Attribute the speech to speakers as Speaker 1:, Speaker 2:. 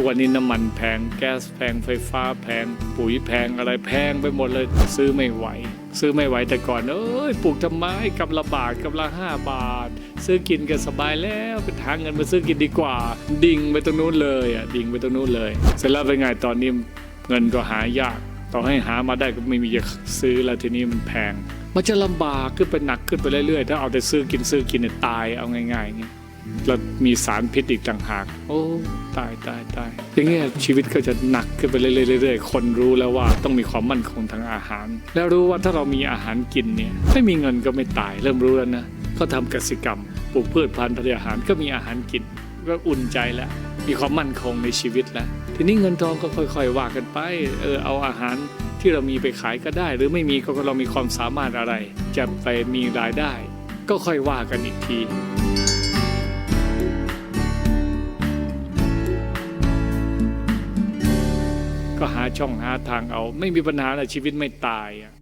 Speaker 1: ทุกวันนี้น้ำมันแพงแก๊สแพงไฟฟ้าแพงปุ๋ยแพงอะไรแพงไปหมดเลย ซื้อไม่ไหว ซื้อไม่ไหวแต่ก่อนเอ้ยปลูกทำไมกำละบาทกำละห้าบาท ซื้อกินกันสบายแล้วไปหางเงินมาซื้อกินดีกว่า ดิ่งไปตรงนู้นเลยอะดิ่งไปตรงนู้นเลย เสร็จแล้วเป็นไงตอนนี้เงินก็หายาก ต่อให้หามาได้ก็ไม่มีจะซื้อแล้วทีนี้มันแพง มันจะลำบากขึ้นไปหนักขึ้นไปเรื่อยๆถ้าเอาแต่ซื้อกินซื้อกินเนี่ยตายเอาง่ายๆอย่างเงี้ แล้วมีสารพิษอีกต่างหาก โอ้ตายตายตายอย่างเงี้ยชีวิตก็จะหนักขึ้นไปเรื่อยๆเรื่อยๆคนรู้แล้วว่าต้องมีความมั่นคงทางอาหาร แล้วรู้ว่าถ้าเรามีอาหารกินเนี่ยไม่มีเงินก็ไม่ตายเริ่มรู้แล้วนะก็ทำกสิกรรมปลูกพืชพันธุ์ธัญญาหารก็มีอาหารกินก็อุ่นใจแล้วมีความมั่นคงในชีวิตแล้วทีนี้เงินทองก็ค่อยๆว่ากันไปเออเอาอาหารที่เรามีไปขายก็ได้ หรือไม่มีก็เรามีความสามารถอะไร จะไปมีรายได้ ก็ค่อยว่ากันอีกที หาช่องหาทางเอา ไม่มีปัญหาอะไรชีวิตไม่ตายอะ